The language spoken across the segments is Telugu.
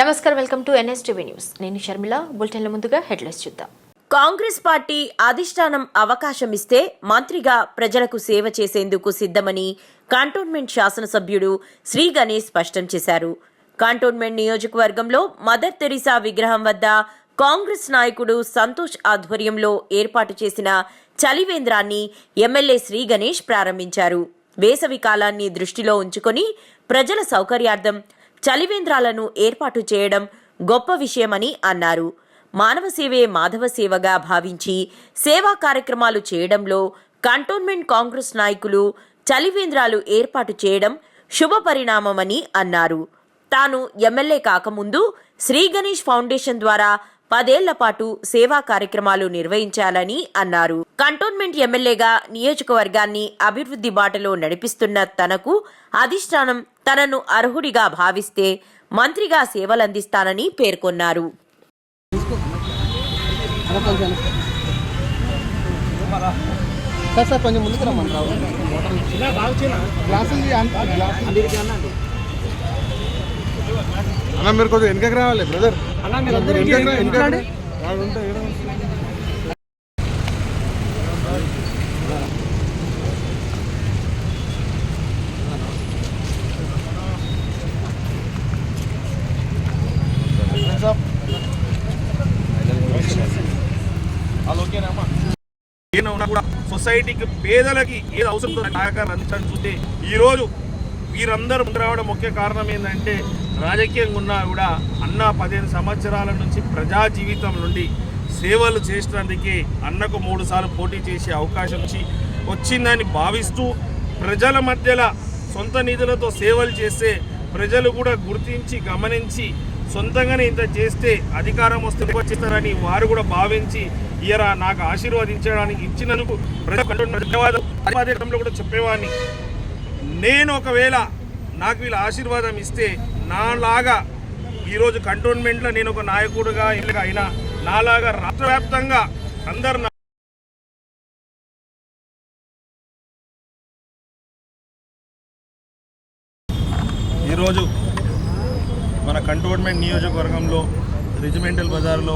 నమస్కారం వెల్కమ్ టు ఎన్ఎస్టీవీ న్యూస్. నేను షర్మిల. బులెటిన్ల ముందుగా హెడ్లైన్స్ చూద్దాం. కాంగ్రెస్ పార్టీ అధిష్టానం అవకాశం ఇస్తే మంత్రిగా ప్రజలకు సేవ చేసేందుకు సిద్ధమని కంటోన్మెంట్ శాసనసభ్యుడు శ్రీ గణేష్ స్పష్టం చేశారు. కంటోన్మెంట్ నియోజకవర్గంలో మదర్ తెరిసా విగ్రహం వద్ద కాంగ్రెస్ నాయకుడు సంతోష్ ఆధ్వర్యంలో ఏర్పాటు చేసిన చలివేంద్రాన్ని ఎమ్మెల్యే శ్రీ గణేష్ ప్రారంభించారు. వేసవి కాలాన్ని దృష్టిలో ఉంచుకొని ప్రజల సౌకర్యార్థం చలివేంద్రాలను ఏర్పాటు చేయడం గొప్ప విషయమని అన్నారు. మానవ సేవే మాధవ సేవగా భావించి సేవా కార్యక్రమాలు చేయడంలో కంటోన్మెంట్ కాంగ్రెస్ నాయకులు చలివేంద్రాలు ఏర్పాటు చేయడం శుభ పరిణామమని అన్నారు. తాను ఎమ్మెల్యే కాకముందు శ్రీ గణేష్ ఫౌండేషన్ ద్వారా పదేళ్ళ పాటు సేవా కార్యక్రమాలు నిర్వహించాలని అన్నారు. కంటోన్మెంట్ ఎమ్మెల్యేగా నియోజకవర్గాన్ని అభివృద్ధి బాటలో నడిపిస్తున్న తనకు అధిష్టానం తనను అర్హుడిగా భావిస్తే మంత్రిగా సేవలందిస్తానని పేర్కొన్నారు. అన్న మీరు కొంచెం వెనకకి రావాలి బ్రదర్. అన్న మీరు అందరూ వెనకకి రా, ఉన్నా కూడా సొసైటీకి పేదలకి ఏది అవసరం ఉందో సహకారం అందించడం చూస్తే ఈరోజు వీరందరూ ముందు రావడం ముఖ్య కారణం ఏంటంటే రాజకీయంగా ఉన్నా కూడా అన్న పదిహేను సంవత్సరాల నుంచి ప్రజా జీవితం నుండి సేవలు చేసినందుకే అన్నకు మూడు సార్లు పోటీ చేసే అవకాశం వచ్చి వచ్చిందని భావిస్తూ ప్రజల మధ్యలో సొంత నిధులతో సేవలు చేస్తే ప్రజలు కూడా గుర్తించి గమనించి సొంతంగానే ఇంత చేస్తే అధికారం వస్తే వచ్చిస్తారని వారు కూడా భావించి ఇయరా నాకు ఆశీర్వదించడానికి ఇచ్చినందుకు ప్రజలకు ధన్యవాదాలు. కూడా చెప్పేవాడిని. నేను ఒకవేళ నాకు వీళ్ళ ఆశీర్వాదం ఇస్తే నాలాగా ఈరోజు కంటోన్మెంట్లో నేను ఒక నాయకుడుగా ఇల్లుగా అయినా నాలాగా రాష్ట్ర వ్యాప్తంగా అందరు నా- ఈరోజు మన నియోజకవర్గంలో రెజిమెంటల్ బజార్లో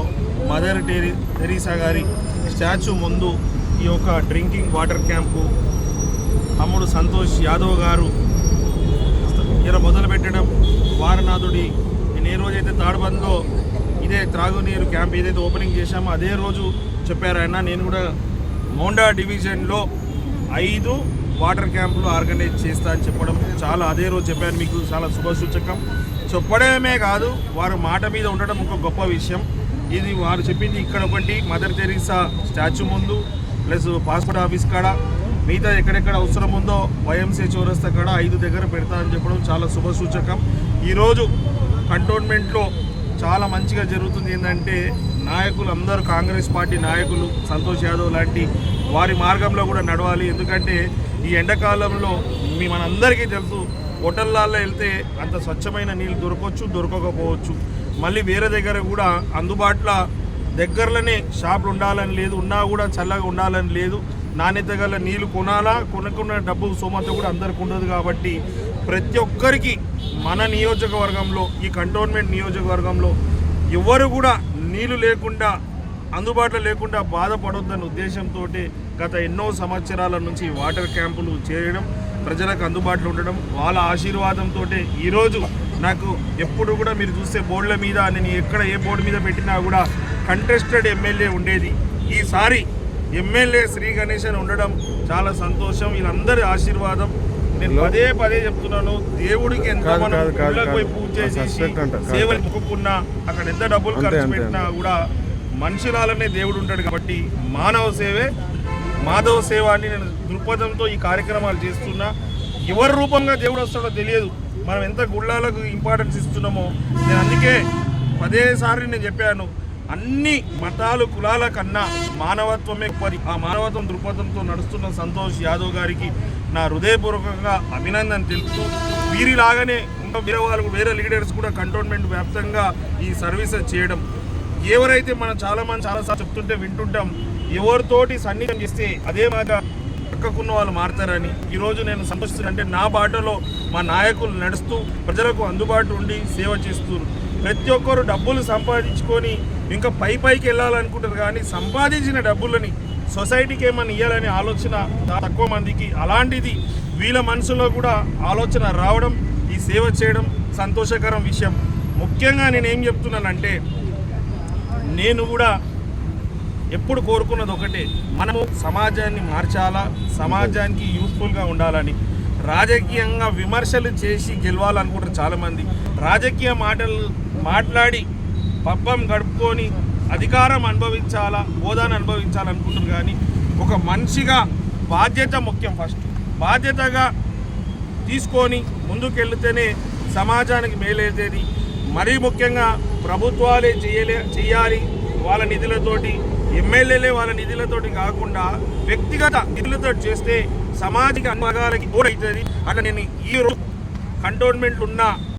మదర్ టెరీ టెరీసా గారి స్టాచ్యూ ముందు ఈ యొక్క డ్రింకింగ్ వాటర్ క్యాంపు తమ్ముడు సంతోష్ యాదవ్ గారు ఇలా మొదలుపెట్టడం వారనాథుడి. నేను ఏ రోజైతే తాడబంద్లో ఇదే త్రాగునీరు క్యాంప్ ఏదైతే ఓపెనింగ్ చేశామో అదే రోజు చెప్పారు ఆయన. నేను కూడా మోండా డివిజన్లో ఐదు వాటర్ క్యాంపులు ఆర్గనైజ్ చేస్తా అని చెప్పడం చాలా అదే రోజు చెప్పాను మీకు చాలా శుభసూచకం. చెప్పడమే కాదు వారు మాట మీద ఉండడం ఒక గొప్ప విషయం. ఇది వారు చెప్పింది ఇక్కడ ఒకటి మదర్ తెరీసా స్టాచ్యూ ముందు ప్లస్ పాస్పోర్ట్ ఆఫీస్ కాడ. మిగతా ఎక్కడెక్కడ అవసరం ఉందో వైఎంసీ చౌరస్తా కాడ ఐదు దగ్గర పెడతా అని చెప్పడం చాలా శుభసూచకం. ఈరోజు కంటోన్మెంట్లో చాలా మంచిగా జరుగుతుంది ఏంటంటే నాయకులు అందరూ కాంగ్రెస్ పార్టీ నాయకులు సంతోష్ యాదవ్ లాంటి వారి మార్గంలో కూడా నడవాలి. ఎందుకంటే ఈ ఎండాకాలంలో మీ మనందరికీ తెలుసు హోటళ్ళల్లో వెళ్తే అంత స్వచ్ఛమైన నీళ్ళు దొరకవచ్చు దొరకకపోవచ్చు. మళ్ళీ వేరే దగ్గర కూడా అందుబాటులో దగ్గరలోనే షాపులు ఉండాలని లేదు ఉన్నా కూడా చల్లగా ఉండాలని లేదు. నాణ్యత గల నీళ్ళు కొనాలా కొనుక్కున్న డబ్బు సోమత కూడా అందరికి ఉండదు కాబట్టి ప్రతి ఒక్కరికి మన నియోజకవర్గంలో ఈ కంటోన్మెంట్ నియోజకవర్గంలో ఎవరు కూడా నీళ్ళు లేకుండా అందుబాటులో లేకుండా బాధపడొద్దన్న ఉద్దేశంతో గత ఎన్నో సంవత్సరాల నుంచి వాటర్ క్యాంపులు చేయడం ప్రజలకు అందుబాటులో ఉండడం వాళ్ళ ఆశీర్వాదంతో ఈరోజు నాకు ఎప్పుడు కూడా మీరు చూస్తే బోర్డుల మీద నేను ఎక్కడ ఏ బోర్డు మీద పెట్టినా కూడా కంటెస్టెడ్ ఎమ్మెల్యే ఉండేది ఈసారి ఎమ్మెల్యే శ్రీ గణేష్ అని ఉండడం చాలా సంతోషం వీళ్ళందరి ఆశీర్వాదం నేను పదే పదే చెప్తున్నాను దేవుడికి ఎంత మనం పోయి. పూజ చేసి. సేవలు మొక్కుకున్నా అక్కడ ఎంత డబ్బులు ఖర్చు పెట్టినా కూడా మనుషులాలనే దేవుడు ఉంటాడు కాబట్టి మానవ సేవే మాధవ సేవ అని నేను దృక్పథంతో ఈ కార్యక్రమాలు చేస్తున్నా. ఎవరి రూపంగా దేవుడు వస్తాడో తెలియదు. మనం ఎంత గుళ్ళాలకు ఇంపార్టెన్స్ ఇస్తున్నామో. నేను అందుకే పదేసారి నేను చెప్పాను అన్ని మతాలు కులాల కన్నా మానవత్వమే పరి ఆ మానవత్వం దృక్పథంతో నడుస్తున్న సంతోష్ యాదవ్ గారికి నా హృదయపూర్వకంగా అభినందన తెలుపుతూ వీరిలాగానే ఇంకా వేరే వాళ్ళు వేరే లీడర్స్ కూడా కంటోన్మెంట్ వ్యాప్తంగా ఈ సర్వీసెస్ చేయడం. ఎవరైతే మనం చాలామంది చాలాసార్లు చెప్తుంటే వింటుంటాం ఎవరితోటి సన్నిహితం చేస్తే అదే మాట పక్కకున్న వాళ్ళు మారతారని ఈరోజు నేను సంతోషిస్తున్నా. అంటే నా బాటలో మా నాయకులు నడుస్తూ ప్రజలకు అందుబాటు ఉండి సేవ చేస్తున్నారు ప్రతి ఒక్కరు డబ్బులు సంపాదించుకొని ఇంకా పై పైకి వెళ్ళాలనుకుంటారు కానీ సంపాదించిన డబ్బులని సొసైటీకి ఏమన్నా ఇవ్వాలనే ఆలోచన తక్కువ మందికి. అలాంటిది వీళ్ళ మనసులో కూడా ఆలోచన రావడం ఈ సేవ చేయడం సంతోషకరం విషయం. ముఖ్యంగా నేనేం చెప్తున్నానంటే నేను కూడా ఎప్పుడు కోరుకున్నది ఒకటే. మనము సమాజాన్ని మార్చాలా? సమాజానికి యూస్ఫుల్గా ఉండాలని. రాజకీయంగా విమర్శలు చేసి గెలవాలనుకుంటారు చాలామంది. రాజకీయ మాటలు మాట్లాడి పబ్బం గడుపుకొని అధికారం అనుభవించాలా? హోదాను అనుభవించాలనుకుంటారు కానీ ఒక మనిషిగా బాధ్యత ముఖ్యం ఫస్ట్ బాధ్యతగా తీసుకొని ముందుకెళ్తేనే సమాజానికి మేలేదేది మరీ ముఖ్యంగా ప్రభుత్వాలే చేయలే చేయాలి. వాళ్ళ నిధులతోటి ఎమ్మెల్యేలే వాళ్ళ నిధులతోటి కాకుండా వ్యక్తిగత నిధులతో చేస్తే సమాజిక అనుభవాలకి కూడా అవుతుంది అట్లా నేను ఈ రోజు కంటోన్మెంట్లు ఉన్న